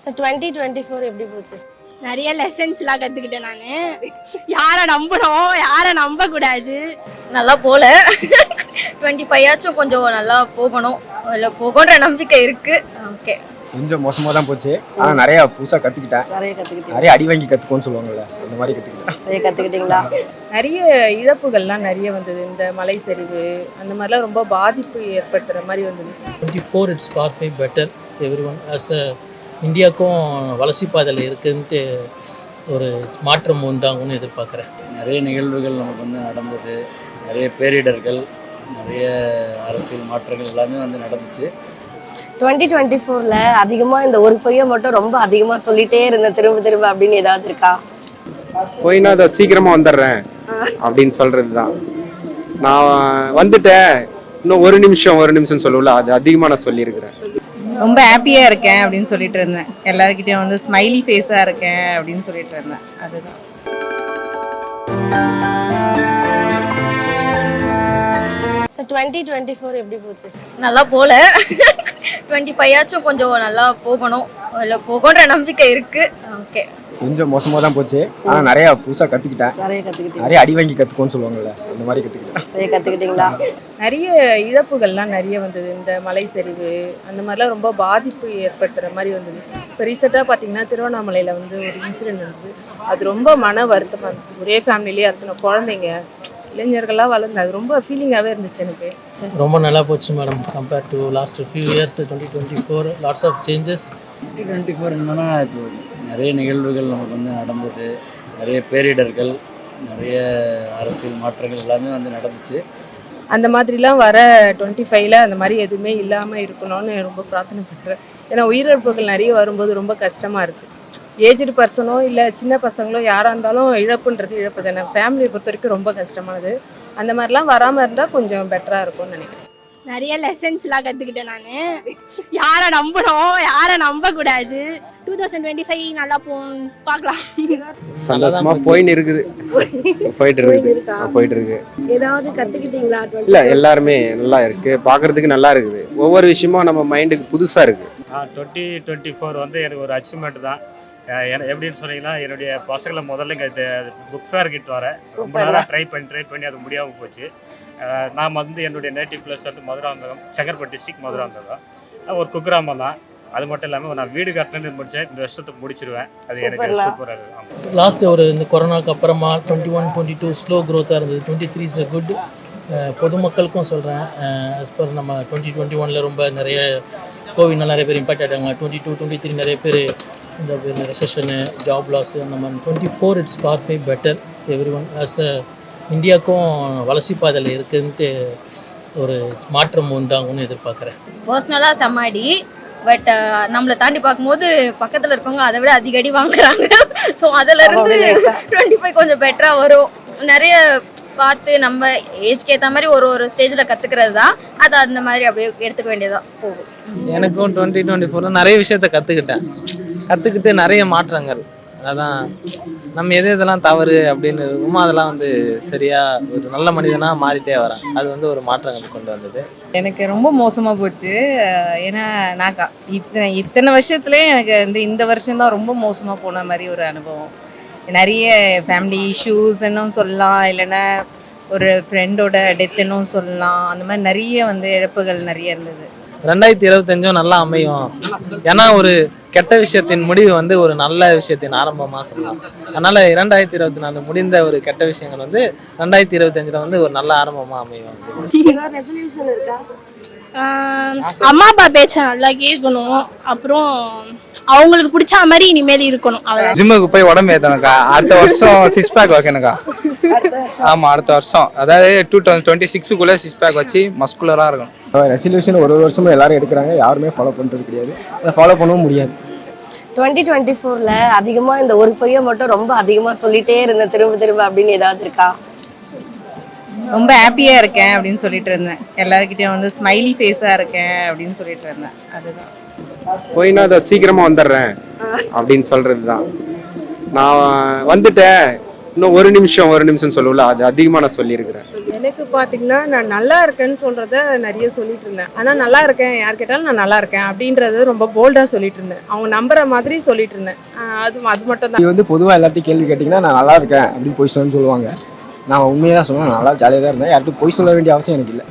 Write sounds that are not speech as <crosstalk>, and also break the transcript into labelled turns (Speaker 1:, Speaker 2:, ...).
Speaker 1: Sir twenty twenty four எப்படி போச்சு?
Speaker 2: நிறைய லெசன்ஸ்லாம் கற்றுக்கிட்டேன் நான். யாரை நம்பணும் யாரை நம்பக்கூடாது.
Speaker 3: நல்லா போல. டுவெண்ட்டி ஃபைவ் ஆச்சும் கொஞ்சம் நல்லா போகணும். இல்லை போகுன்ற நம்பிக்கை இருக்கு. ஓகே
Speaker 4: கொஞ்சம் மோசமாக தான் போச்சு. ஆனால் நிறைய புதுசாக கற்றுக்கிட்டேன்
Speaker 1: நிறைய கற்றுக்கிட்டீங்க
Speaker 4: நிறைய அடி வாங்கி கற்றுக்கோன்னு சொல்லுவாங்கல்ல அந்த மாதிரி கற்றுக்கிட்டேன்
Speaker 1: நிறைய கற்றுக்கிட்டீங்களா
Speaker 5: நிறைய இழப்புகள்லாம் நிறைய வந்தது. இந்த மலை சரிவு அந்த மாதிரிலாம் ரொம்ப பாதிப்பு ஏற்படுத்துகிற மாதிரி வந்தது.
Speaker 6: Twenty four it's for five better every one as a இந்தியாவுக்கும் வளர்ச்சி பாதையில் இருக்குன்ட்டு ஒரு மாற்றம் உண்டாகும்னு எதிர்பார்க்குறேன்.
Speaker 7: நிறைய நிகழ்வுகள் நமக்கு வந்து நடந்தது. நிறைய பேரிடர்கள் நிறைய அரசியல் மாற்றங்கள் எல்லாமே வந்து நடந்துச்சு.
Speaker 1: டுவெண்ட்டி டுவெண்ட்டி ஃபோரில் அதிகமாக இந்த ஒரு பொய்யை மட்டும் ரொம்ப அதிகமாக சொல்லிட்டே இருந்தேன் திரும்ப திரும்ப அப்படின்னு ஏதாவது இருக்கா?
Speaker 8: போயினா அதை சீக்கிரமா வந்துடுறேன் அப்படின்னு சொல்றது தான் நான் வந்துட்டேன். இன்னும் ஒரு நிமிஷம் ஒரு நிமிஷம் சொல்லுவல அது அதிகமா நான் சொல்லியிருக்கிறேன்.
Speaker 9: ரொம்ப ஹாப்பியாக இருக்கேன் அப்படின்னு சொல்லிட்டு இருந்தேன். எல்லாருக்கிட்டையும் வந்து ஸ்மைலி ஃபேஸாக இருக்கேன் அப்படின்னு சொல்லிட்டு இருந்தேன். அதுதான்.
Speaker 1: சார் டுவெண்ட்டி டுவெண்ட்டி ஃபோர் எப்படி போச்சு?
Speaker 3: நல்லா போல. <laughs> டுவெண்ட்டி ஃபைவ் ஆச்சும் கொஞ்சம் நல்லா போகணும். இல்லை போகுன்ற நம்பிக்கை இருக்கு. ஓகே
Speaker 4: கொஞ்சம் மோசமாக தான் போச்சு. ஆனால் நிறைய புதுசாக கற்றுக்கிட்டேன்
Speaker 1: நிறைய கற்றுக்கிட்டீங்க
Speaker 4: நிறைய அடி வாங்கி கற்றுக்கோன்னு சொல்லுவாங்கல்ல அந்த மாதிரி கற்றுக்கிட்டேன்
Speaker 1: நிறைய கற்றுக்கிட்டீங்களா
Speaker 5: நிறைய இழப்புகள்லாம் நிறைய வந்தது. இந்த மலை சரிவு அந்த மாதிரிலாம் ரொம்ப பாதிப்பு ஏற்படுத்துகிற மாதிரி வந்தது. இப்போ ரீசெண்டாக பார்த்தீங்கன்னா திருவண்ணாமலையில் வந்து ஒரு இன்சிடென்ட் இருந்தது அது ரொம்ப மன வருத்தமாக இருந்தது. ஒரே ஃபேமிலிலேயே அத்தனை குழந்தைங்க இளைஞர்கள்லாம் வளர்ந்து அது ரொம்ப ஃபீலிங்காகவே இருந்துச்சு எனக்கு.
Speaker 6: ரொம்ப நல்லா போச்சு madam compared to last few years twenty twenty four lots of changes
Speaker 7: twenty twenty four என்னன்னா இப்போ நிறைய நிகழ்வுகள் நமக்கு வந்து நடந்தது. நிறைய பேரிடர்கள் நிறைய அரசியல் மாற்றங்கள் எல்லாமே வந்து நடந்துச்சு.
Speaker 5: அந்த மாதிரிலாம் வர டுவெண்ட்டி ஃபைவ்ல அந்த மாதிரி எதுவுமே இல்லாமல் இருக்கணும்னு ரொம்ப பிரார்த்தனை பண்ணுறேன் ஏன்னா உயிரிழப்புகள் நிறைய வரும்போது ரொம்ப கஷ்டமாக இருக்குது ஏஜ்டு பர்சனோ இல்லை சின்ன பசங்களோ யாராக இருந்தாலும் இழப்புன்றது இழப்பு தானே. ஃபேமிலியை பொறுத்த வரைக்கும் ரொம்ப கஷ்டமானது. அந்த மாதிரிலாம் வராமல் இருந்தால் கொஞ்சம் பெட்டராக இருக்கும்னு நினைக்கிறேன்.
Speaker 2: நிறைய லெசன்ஸ்லாம் கற்றுக்கிட்டேன் நான். யாரை நம்பணும் யாரை நம்பக்கூடாது. டூ தௌசண்ட் டுவெண்ட்டி ஃபைவ் நல்லா போ பார்க்கலாம்.
Speaker 8: சந்தோஷமா போயின்னு இருக்குது. போயிட்டு இருக்குது. போயிட்டு இருக்கு
Speaker 1: ஏதாவது கற்றுக்கிட்டீங்களா
Speaker 8: இல்ல எல்லாருமே நல்லா இருக்கு. பாக்குறதுக்கு நல்லா இருக்குது. ஒவ்வொரு விஷயமும் நம்ம மைண்டுக்கு புதுசா இருக்கு.
Speaker 10: டுவெண்ட்டி டுவெண்ட்டி ஃபோர் வந்து எனக்கு ஒரு அச்சீவ்மெண்ட் தான். எப்படின்னு சொன்னீங்கன்னா என்னுடைய பசங்களை முதல்ல இங்கே புக் ஃபேர் கிட்ட வரேன் ரொம்ப. நேரம் ட்ரை பண்ணி ட்ரை பண்ணி அது முடியாமல் போச்சு. நான் வந்து என்னுடைய நேட்டிவ் பிளேஸ் வந்து மதுராந்தகம் செங்கற்பட்டு டிஸ்ட்ரிக்ட் மதுராந்தகம். ஒரு குக்கிராமம் தான். அது மட்டும் இல்லாமல் நான் வீடு கட்டினது முடிச்சேன். இந்த வருஷத்தை முடிச்சிருவேன். அது எனக்கு. சூப்பராக இருக்கும்.
Speaker 6: லாஸ்ட் ஒரு இந்த கொரோனாக்கு அப்புறமா twenty one twenty two slow க்ரோத்தாக இருந்தது டுவெண்ட்டி த்ரீ இஸ் குட் பொதுமக்களுக்கும் சொல்கிறேன் ஆஸ் பர் நம்ம டுவெண்ட்டி டுவெண்ட்டி ஒனில் ரொம்ப நிறைய கோவிட்னால நிறைய பேர் இம்பாக்ட் ஆகிட்டாங்க டுவெண்ட்டி டூ டுவெண்ட்டி த்ரீ நிறைய பேர் இந்த ரெசஷனு ஜாப் லாஸ் அந்த மாதிரி. Twenty four it's for five better every one as a இந்தியாவுக்கும் வளர்ச்சி பாதையில் இருக்குன்ட்டு ஒரு மாற்றம் உண்டாகும்னு எதிர்பார்க்குறேன்.
Speaker 3: பர்சனலாக செம்மாடி பட் நம்மளை தாண்டி பார்க்கும்போது பக்கத்தில் இருக்கவங்க அதை விட அதிக அடி வாங்குறாங்க. <laughs> ஸோ இருந்து டுவெண்ட்டி ஃபைவ் கொஞ்சம் பெட்டராக வரும். நிறைய பார்த்து நம்ம ஏஜ்க்கு ஏற்ற மாதிரி ஒரு ஒரு ஸ்டேஜில் கற்றுக்கிறது தான். அது அந்த மாதிரி அப்படியே எடுத்துக்க வேண்டியதாக போகும்.
Speaker 11: எனக்கும் டுவெண்ட்டி டுவெண்ட்டி ஃபோரில் நிறைய விஷயத்த கற்றுக்கிட்டேன் கற்றுக்கிட்டு நிறைய மாற்றங்கள். அதான் நம்ம எது எதெல்லாம் தவறு அப்படின்னு இருக்குமோ அதெல்லாம் வந்து சரியாக ஒரு நல்ல மனிதனாக மாறிட்டே வரேன். அது வந்து ஒரு மாற்றங்கள் கொண்டு வந்தது.
Speaker 9: எனக்கு ரொம்ப மோசமாக போச்சு. ஏன்னா நான் இத்தனை இத்தனை வருஷத்துலேயே எனக்கு வந்து இந்த வருஷம் தான் ரொம்ப மோசமாக போன மாதிரி ஒரு அனுபவம். நிறைய ஃபேமிலி இஷ்யூஸ்ன்னும் சொல்லலாம். இல்லைன்னா ஒரு ஃப்ரெண்டோட டெத்துன்னும் சொல்லலாம். அந்த மாதிரி நிறைய வந்து இழப்புகள் நிறைய இருந்தது.
Speaker 11: ரெண்டாயிரத்தி இருபத்தஞ்சும் நல்லா அமையும். ஏன்னா ஒரு கெட்ட விஷயத்தின் முடிவு வந்து ஒரு நல்ல விஷயத்தின் ஆரம்பமாக சொல்லலாம். அதனால் இரண்டாயிரத்தி இருபத்தி நாலு முடிந்த ஒரு கெட்ட விஷயங்கள் வந்து ரெண்டாயிரத்தி இருபத்தஞ்சில் வந்து ஒரு நல்ல ஆரம்பமாக அமையும்.
Speaker 2: அம்மா அப்பா பேச்சை நல்லா கேட்கணும். அப்புறம் அவங்களுக்கு பிடிச்ச மாதிரி இனிமேல் இருக்கணும் அவ்வளோ
Speaker 12: ஜிம்முக்கு போய் உடம்பு ஏற்றணுக்கா அடுத்த வருஷம் சிக்ஸ் பேக் வைக்கணுக்கா ஆமா அடுத்த வருஷம். அதாவது டூ தௌசண்ட் டுவெண்ட்டி சிக்ஸுக்குள்ளே சிக்ஸ் பேக் வச்சு மஸ்குலராக இருக்கும்
Speaker 4: ரெசல்யூஷன் ஒரு ஒரு வருஷமும் எல்லாரும் எடுக்கிறாங்க. யாருமே ஃபாலோ பண்ணுறது கிடையாது. அதை ஃபாலோ பண்ணவும் முடியாது.
Speaker 1: டுவெண்ட்டி டுவெண்ட்டி ஃபோரில் அதிகமாக இந்த ஒரு பொய்யை மட்டும் ரொம்ப அதிகமாக சொல்லிட்டே இருந்தேன். திரும்ப திரும்ப அப்படின்னு ஏதாவது இருக்கா?
Speaker 9: ரொம்ப ஹாப்பியாக இருக்கேன் அப்படின்னு சொல்லிட்டு இருந்தேன். எல்லாருக்கிட்டையும் வந்து ஸ்மைலி ஃபேஸாக இருக்கேன் அப்படின்னு சொல்லிட்டு இருந்தேன். அதுதான்.
Speaker 8: போயினா அதை சீக்கிரமா வந்துடுறேன் அப்படின்னு சொல்றது தான் நான் வந்துட்டேன். இன்னும் ஒரு நிமிஷம் ஒரு நிமிஷம் சொல்லுவோம்ல அது அதிகமாக நான் சொல்லியிருக்கிறேன்.
Speaker 5: எனக்கு பார்த்தீங்கன்னா நான் நல்லா இருக்கேன்னு சொல்கிறத நிறைய சொல்லிட்டு இருந்தேன். ஆனால் நல்லா இருக்கேன் யார் கேட்டாலும் நான் நல்லா இருக்கேன் அப்படின்றது ரொம்ப போல்டாக சொல்லிட்டு இருந்தேன். அவங்க நம்புற மாதிரி சொல்லிட்டு இருந்தேன். அது அது மட்டும் தான்.
Speaker 4: இது வந்து பொதுவாக எல்லாத்தையும் கேள்வி கேட்டிங்கன்னா நான் நல்லா இருக்கேன் அப்படின்னு போய் சொல்லுவாங்க. நான் உண்மையாக தான் சொன்னேன் நல்லா ஜாலியாக தான் இருந்தேன். யார்கிட்டும் போய் சொல்ல வேண்டிய அவசியம் எனக்கு இல்லை.